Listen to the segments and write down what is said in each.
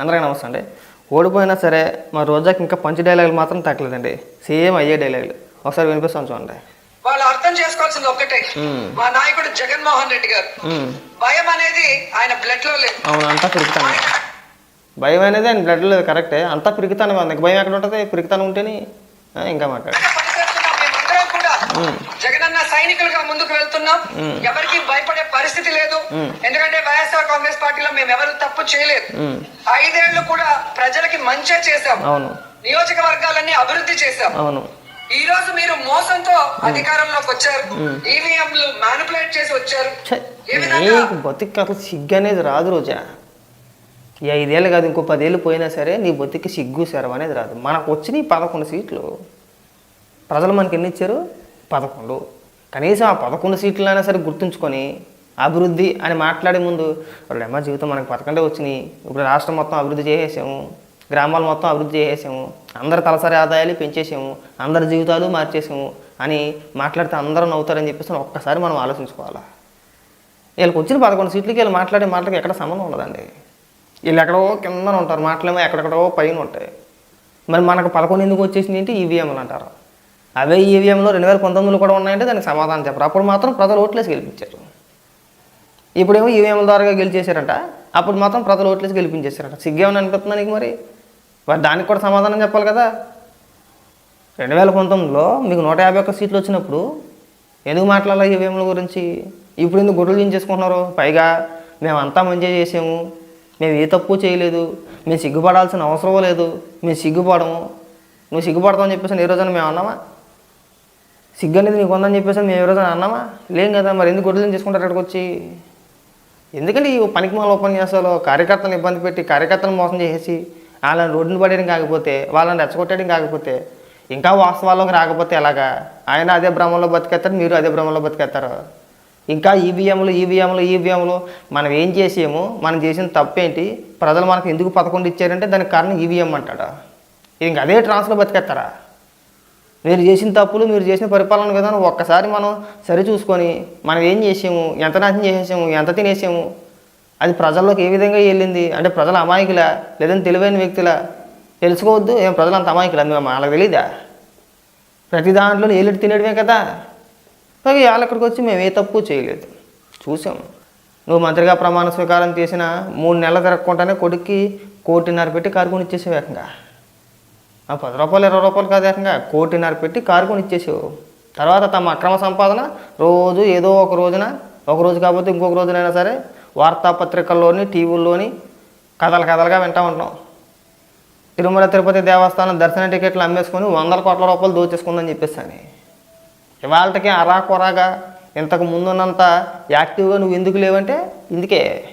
అందరికీ నమస్తే అండి. ఓడిపోయినా సరే మా రోజాకి ఇంకా పంచి డైలాగులు మాత్రం తగ్గలేదండి. సేమ్ అయ్యే డైలాగులు ఒకసారి వినిపిస్తాను చూడండి. వాళ్ళు అర్థం చేసుకోవాల్సింది ఒక్కటే. మా నాయకుడు జగన్మోహన్ రెడ్డి గారు. భయం అనేది ఆయన బ్లడ్లో లేదు. అవును అంతా పిరుగుతాను భయం అనేది ఆయన బ్లడ్ లేదు కరెక్టే అంతా పిరుగుతాను నీకు భయం ఎక్కడ ఉంటుంది? పిరుగుతాను ఉంటేనే ఇంకా మాట్లాడు. జగనన్న సైనికులుగా ముందుకు వెళ్తున్నాం. ఎవరికి భయపడే పరిస్థితి లేదు. ఎందుకంటే వైఎస్ఆర్ కాంగ్రెస్ పార్టీలో మేము ఎవరు తప్పు చేయలేదు. ఐదేళ్ళు కూడా ప్రజలకి మంచే చేశాం. అవును. నియోజకవర్గాలన్నీ అభివృద్ధి చేశాం. అవును. ఈ రోజు మీరు మోసంతో అధికారంలోకి వచ్చారు. ఈవీఎంలు మ్యానిపులేట్ చేసి వచ్చారు. బతికి సిగ్గు అనేది రాదు రోజా. ఈ ఐదేళ్ళు కాదు ఇంకో పదేళ్ళు పోయినా సరే నీ బతికి సిగ్గు సెరవ అనేది రాదు. మనకు వచ్చినాయి పదకొండు సీట్లు. ప్రజలు మనకి ఎన్ని ఇచ్చారు? పదకొండు. కనీసం ఆ పదకొండు సీట్లైనా సరే గుర్తుంచుకొని అభివృద్ధి అని మాట్లాడే ముందు వాళ్ళు జీవితం మనకి పథకండే వచ్చినాయి. ఇప్పుడు రాష్ట్రం మొత్తం అభివృద్ధి చేసేసాము. గ్రామాలు మొత్తం అభివృద్ధి చేసేసాము. అందరి తలసరి ఆదాయాలు పెంచేసాము. అందరి జీవితాలు మార్చేసాము. అని మాట్లాడితే అందరూ నవ్వుతారని చెప్పేసి ఒక్కసారి మనం ఆలోచించుకోవాలా? వీళ్ళకి వచ్చిన పదకొండు సీట్లకి వీళ్ళు మాట్లాడే మాటలకి ఎక్కడ సంబంధం ఉండదండి. వీళ్ళు ఎక్కడో కింద ఉంటారు. మాటలేమో ఎక్కడెక్కడో పైన ఉంటాయి. మరి మనకు పదకొండు ఎందుకు వచ్చేసింది ఏంటి ఈవీఎంలు అంటారు. అవే ఈవీఎంలో రెండు వేల పంతొమ్మిదిలో కూడా ఉన్నాయంటే దానికి సమాధానం చెప్పరు. అప్పుడు మాత్రం ప్రజలు ఓట్లేసి గెలిపించారు. ఇప్పుడేమో ఈవీఎంల ద్వారా గెలిచేశారంట. అప్పుడు మాత్రం ప్రజలు ఓట్లేసి గెలిపించేశారంట. సిగ్గేమని అనిపిస్తుంది నీకు మరి? మరి దానికి కూడా సమాధానం చెప్పాలి కదా. రెండు వేల పంతొమ్మిదిలో మీకు నూట యాభై ఒక్క సీట్లు వచ్చినప్పుడు ఎందుకు మాట్లాడాలి ఈవీఎంల గురించి? ఇప్పుడు ఎందుకు గుడ్లు దించేసుకుంటున్నారు? పైగా మేమంతా మంచిగా చేసాము. మేము ఏ తప్పు చేయలేదు. మేము సిగ్గుపడాల్సిన అవసరం లేదు. మేము సిగ్గుపడము. నువ్వు సిగ్గుపడతావు అని చెప్పేసి ఏ రోజున మేము అన్నామా సిగ్గనేది నీకు ఉందని చెప్పేసి మేము ఎవరైనా అన్నామా? లేం కదా మరి ఎందుకు గుడ్డలు తీసుకుంటారు అక్కడికి వచ్చి ఎందుకంటే ఈ పనికి మాల ఉపన్యాసాలు కార్యకర్తలను ఇబ్బంది పెట్టి కార్యకర్తలను మోసం చేసేసి వాళ్ళని రోడ్డును పడేయడం కాకపోతే వాళ్ళని రెచ్చగొట్టడం కాకపోతే ఇంకా వాస్తవాల్లోకి రాకపోతే ఎలాగా? ఆయన అదే భ్రమంలో బతికేస్తారు మీరు అదే భ్రమంలో బతికేస్తారు. ఇంకా ఈవీఎంలు ఈవీఎంలు ఈవీఎంలు మనం ఏం చేసాము మనం చేసిన తప్పేంటి? ప్రజలు మనకు ఎందుకు పదకొండు ఇచ్చారంటే దానికి కారణం ఈవీఎం అంటాడా? ఇంక అదే ట్రాన్స్లో బతికేస్తారా? మీరు చేసిన తప్పులు మీరు చేసిన పరిపాలన విధానం ఒక్కసారి మనం సరి చూసుకొని మనం ఏం చేసాము ఎంత నాశనం చేసేసాము ఎంత తినేసాము అది ప్రజల్లోకి ఏ విధంగా వెళ్ళింది? అంటే ప్రజల అమాయకులా? లేదంటే తెలివైన వ్యక్తులా? తెలుసుకోవద్దు. ఏం ప్రజలు అంత అమాయకులా మేము వాళ్ళకి తెలీదా? ప్రతి దాంట్లో ఏలిటి తినడమే కదా. పైగా వాళ్ళ ఇక్కడికి వచ్చి మేము ఏ తప్పు చేయలేదు. చూసాం. నువ్వు మంత్రిగా ప్రమాణ స్వీకారం చేసిన మూడు నెలలు తిరగకుండానే కొడుక్కి కోటిన్నర పెట్టి కారుకొని ఇచ్చేసే ఇచ్చేసావు ఆ పది రూపాయలు ఇరవై రూపాయలు కాదు ఏకంగా కోటిన్నర పెట్టి కారు కొని ఇచ్చేసావు తర్వాత తమ అక్రమ సంపాదన రోజు ఏదో ఒక రోజున ఒక రోజు కాకపోతే ఇంకొక రోజునైనా సరే వార్తాపత్రికల్లోని టీవీల్లోని కథలు కథలుగా వింటా ఉంటాం తిరుమల తిరుపతి దేవస్థానం దర్శన టికెట్లు అమ్మేసుకొని వందల కోట్ల రూపాయలు దోచేసుకుందని చెప్పేసి అని ఇవాళకి అరాకొరాగా ఇంతకు ముందున్నంత యాక్టివ్గా నువ్వు ఎందుకు లేవంటే ఇందుకే.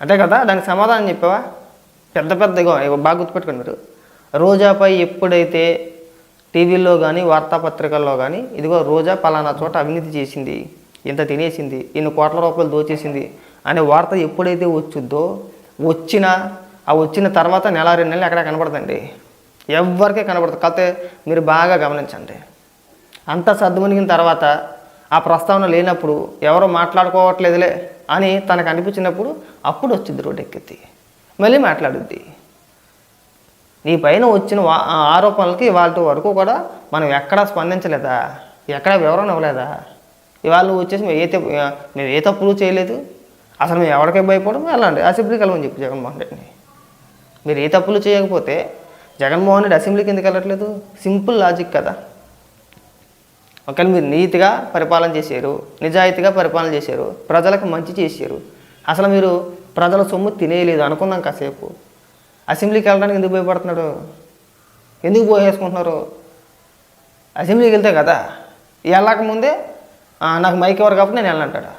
అంతే కదా? దానికి సమాధానం చెప్పావా? పెద్ద పెద్ద బాగా గుర్తుపెట్టుకోండి మీరు. రోజాపై ఎప్పుడైతే టీవీల్లో కానీ వార్తాపత్రికల్లో కానీ ఇదిగో రోజా పలానా చోట అవినీతి చేసింది ఇంత తినేసింది ఇన్ని కోట్ల రూపాయలు దోచేసింది అనే వార్త ఎప్పుడైతే వచ్చుద్దో వచ్చిన ఆ వచ్చిన తర్వాత నెల రెండు నెలలు ఎక్కడ కనపడదండి ఎవరికే కనపడదు కాకపోతే మీరు బాగా గమనించండి. అంత సర్దుమనిగిన తర్వాత ఆ ప్రస్తావన లేనప్పుడు ఎవరో మాట్లాడుకోవట్లేదులే అని తనకు అనిపించినప్పుడు అప్పుడు వచ్చింది రోడ్డు ఎక్కిద్ది మళ్ళీ మాట్లాడుద్ది. నీ పైన వచ్చిన ఆరోపణలకి ఇవాళ వరకు కూడా మనం ఎక్కడా స్పందించలేదా? ఎక్కడా వివరణ ఇవ్వలేదా? ఇవాళ నువ్వు వచ్చేసి మేము ఏ తప్పు మేము ఏ తప్పులు చేయలేదు? అసలు మేము ఎవరికే భయపడము వెళ్ళండి అసెంబ్లీకి వెళ్ళమని చెప్పి జగన్మోహన్ రెడ్డిని. మీరు ఏ తప్పులు చేయకపోతే జగన్మోహన్ రెడ్డి అసెంబ్లీకి ఎందుకు వెళ్ళట్లేదు? సింపుల్ లాజిక్ కదా. ఒకవేళ మీరు నీతిగా పరిపాలన చేశారు నిజాయితీగా పరిపాలన చేశారు ప్రజలకు మంచి చేశారు అసలు మీరు ప్రజల సొమ్ము తినేయలేదు అనుకున్నాం కాసేపు. అసెంబ్లీకి వెళ్ళడానికి ఎందుకు భయపడుతున్నాడు? ఎందుకు పోయేసుకుంటున్నారు అసెంబ్లీకి వెళ్తే కదా? వెళ్ళకముందే నాకు మైక్ ఎవరు కాబట్టి నేను వెళ్ళంటాడు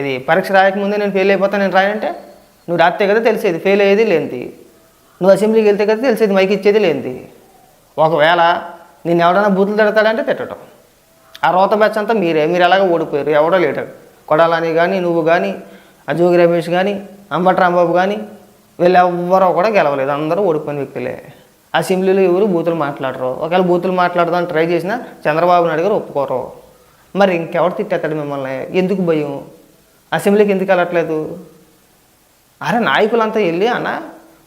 ఇది పరీక్ష రాయకముందే నేను ఫెయిల్ అయిపోతాను నేను రాయంటే నువ్వు రాస్తే కదా తెలిసేది ఫెయిల్ అయ్యేది లేనిది. నువ్వు అసెంబ్లీకి వెళ్తే కదా తెలిసేది మైక్ ఇచ్చేది లేనిది. ఒకవేళ నేను ఎవడైనా బూతులు తిడతాడంటే తిట్టడం. ఆ రోత బ్యాచ్ అంతా మీరే మీరు ఎలాగ ఓడిపోయారు? ఎవడో లేడు కొడాలని కానీ నువ్వు కానీ అజోగి రమేష్ కానీ అంబట్ రాంబాబు కానీ వీళ్ళు ఎవ్వరూ కూడా గెలవలేదు. అందరూ ఓడిపోయిన వ్యక్తులే. అసెంబ్లీలో ఎవరు బూతులు మాట్లాడరు. ఒకవేళ బూతులు మాట్లాడదాం ట్రై చేసినా చంద్రబాబు నాయుడు గారు ఒప్పుకోరు. మరి ఇంకెవడు తిట్టేస్తాడు మిమ్మల్ని? ఎందుకు భయం? అసెంబ్లీకి ఎందుకు వెళ్ళట్లేదు? అరే నాయకులంతా వెళ్ళి అన్న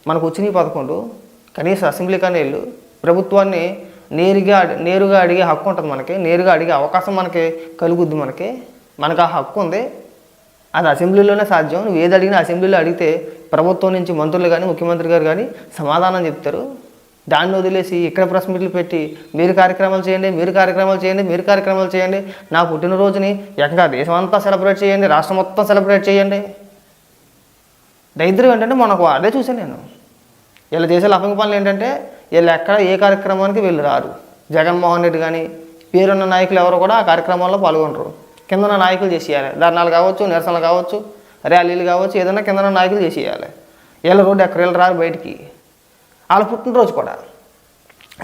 మనకు వచ్చినాయి పదకొండు. కనీసం అసెంబ్లీ కానీ వెళ్ళు. ప్రభుత్వాన్ని నేరుగా నేరుగా అడిగే హక్కు ఉంటుంది మనకి. నేరుగా అడిగే అవకాశం మనకి కలుగుద్ది మనకి. మనకు ఆ హక్కు ఉంది. అది అసెంబ్లీలోనే సాధ్యం. నువ్వు ఏది అడిగినా అసెంబ్లీలో అడిగితే ప్రభుత్వం నుంచి మంత్రులు కానీ ముఖ్యమంత్రి గారు కానీ సమాధానం చెప్తారు. దాన్ని వదిలేసి ఇక్కడ ప్రెస్ మీట్లు పెట్టి మీరు కార్యక్రమాలు చేయండి మీరు కార్యక్రమాలు చేయండి మీరు కార్యక్రమాలు చేయండి. నా పుట్టినరోజుని ఏకంగా దేశం అంతా సెలబ్రేట్ చేయండి రాష్ట్రం మొత్తం సెలబ్రేట్ చేయండి. దరిద్రం ఏంటంటే మనకు అదే చూసాను నేను. వీళ్ళు చేసే లఫంగ పనులు ఏంటంటే వీళ్ళు ఎక్కడ ఏ కార్యక్రమానికి వీళ్ళు రారు. జగన్మోహన్ రెడ్డి కానీ పేరున్న నాయకులు ఎవరు కూడా ఆ కార్యక్రమాల్లో పాల్గొనరు. కిందన నాయకులు చేసేయాలి. ధర్నాలు కావచ్చు నిరసనలు కావచ్చు ర్యాలీలు కావచ్చు ఏదైనా కిందన నాయకులు చేసేయాలి. వీళ్ళ రోడ్డు ఎక్కడ వీళ్ళు రారు బయటికి. వాళ్ళ పుట్టినరోజు కూడా.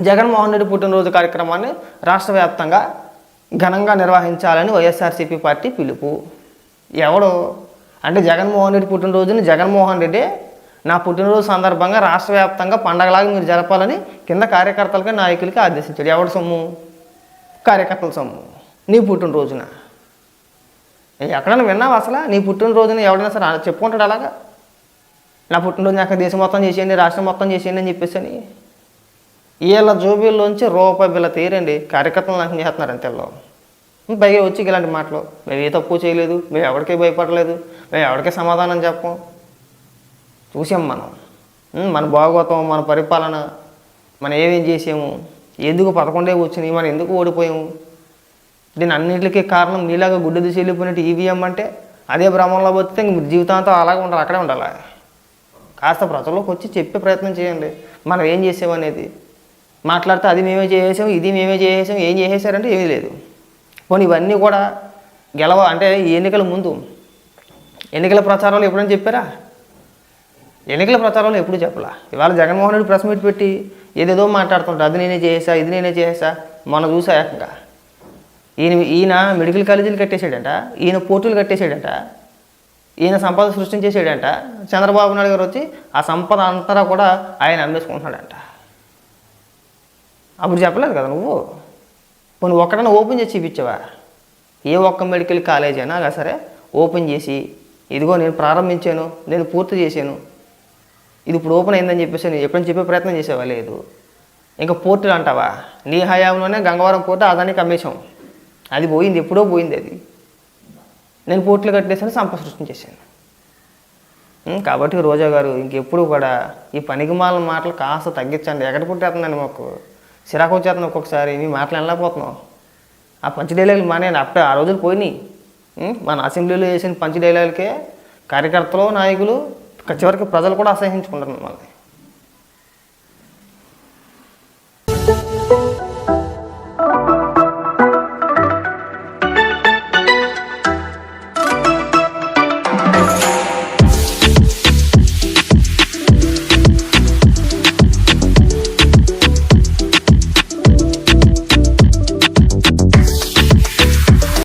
జగన్మోహన్ రెడ్డి పుట్టినరోజు కార్యక్రమాన్ని రాష్ట్ర వ్యాప్తంగా ఘనంగా నిర్వహించాలని వైఎస్ఆర్సీపీ పార్టీ పిలుపు. ఎవడు? అంటే జగన్మోహన్ రెడ్డి పుట్టినరోజుని జగన్మోహన్ రెడ్డి నా పుట్టినరోజు సందర్భంగా రాష్ట్ర వ్యాప్తంగా పండగలాగా మీరు జరపాలని కింద కార్యకర్తలకి నాయకులకి ఆదేశించాడు. ఎవడు సొమ్ము? కార్యకర్తల సొమ్ము. నీ పుట్టినరోజున. ఎక్కడైనా విన్నావు అసలు? నీ పుట్టినరోజున ఎవడైనా సరే చెప్పుకుంటాడు అలాగా? నా పుట్టినరోజు నాకు దేశం మొత్తం చేసేయండి రాష్ట్రం మొత్తం చేసేయండి అని చెప్పేసి అని వీళ్ళ జోబీల్లోంచి రూపాయి బిల్ల తీరండి కార్యకర్తలు నాకు చేస్తున్నారు అంతేలో పైగా వచ్చి ఇలాంటి మాటలు మేము ఏ తప్పు చేయలేదు మేము ఎవరికీ భయపడలేదు మేము ఎవరికీ సమాధానం చెప్పం. చూసాం మనం. మన భాగవతం మన పరిపాలన మనం ఏమేం చేసాము ఎందుకు పదకొండే వచ్చినాయి మనం ఎందుకు ఓడిపోయాము? దీని అన్నింటికి కారణం నీలాగా గుడ్డు దిశ వెళ్ళిపోయినట్టు ఈవీఎం అంటే అదే భ్రమంలో పోతే ఇంక జీవితాంతం అలాగే ఉండాలి అక్కడే ఉండాలి. కాస్త ప్రజల్లోకి వచ్చి చెప్పే ప్రయత్నం చేయండి. మనం ఏం చేసామనేది మాట్లాడితే అది మేమే చేసాం ఇది మేమే చేసాం ఏం చేసేసారంటే ఏమీ లేదు. పోనీ ఇవన్నీ కూడా గెలవ అంటే ఈ ఎన్నికల ముందు ఎన్నికల ప్రచారంలో ఎప్పుడైనా చెప్పారా? ఎన్నికల ప్రచారంలో ఎప్పుడు చెప్పలా? ఇవాళ జగన్మోహన్ రెడ్డి ప్రెస్ మీట్ పెట్టి ఏదేదో మాట్లాడుతుంటారు అది నేనే చేసా ఇది నేనే చేసా మనం చూసా ఏకంగా. ఈయన ఈయన మెడికల్ కాలేజీలు కట్టేశాడంట ఈయన పోర్టులు కట్టేశాడంట ఈయన సంపద సృష్టించేసాడంట చంద్రబాబు నాయుడు గారు వచ్చి ఆ సంపద అంతా కూడా ఆయన అమ్మేసుకుంటున్నాడంట. అప్పుడు చెప్పలేదు కదా నువ్వు? నువ్వు ఒక్కడన్నా ఓపెన్ చేసి చూపించావా? ఏ ఒక్క మెడికల్ కాలేజ్ అయినా అలా సరే ఓపెన్ చేసి ఇదిగో నేను ప్రారంభించాను నేను పూర్తి చేశాను ఇది ఇప్పుడు ఓపెన్ అయిందని చెప్పేసి నేను ఎప్పుడైనా చెప్పే ప్రయత్నం చేసేవా? లేదు. ఇంకా పోర్టులు అంటావా? నీ హయాంలోనే గంగవరం పోర్టు అదానికి అమ్మేశాం. అది పోయింది ఎప్పుడో పోయింది అది. నేను పోట్లు కట్టేసాను సంపద సృష్టించేశాను కాబట్టి రోజా గారు ఇంకెప్పుడు కూడా ఈ పనికిమాల మాటలు కాస్త తగ్గించండి. ఎక్కడ పుట్టేస్తుందండి మాకు? సిరాకు వచ్చేస్తుంది ఒక్కొక్కసారి మీ మాటలు వెళ్ళకపోతున్నాం ఆ పంచ డైలాగులు మానేయండి అప్పుడే ఆ రోజులు పోయినాయి. మన అసెంబ్లీలో వేసిన పంచ డైలాగులకే కార్యకర్తలు నాయకులు చివరికి ప్రజలు కూడా అసహించుకుంటారు మిమ్మల్ని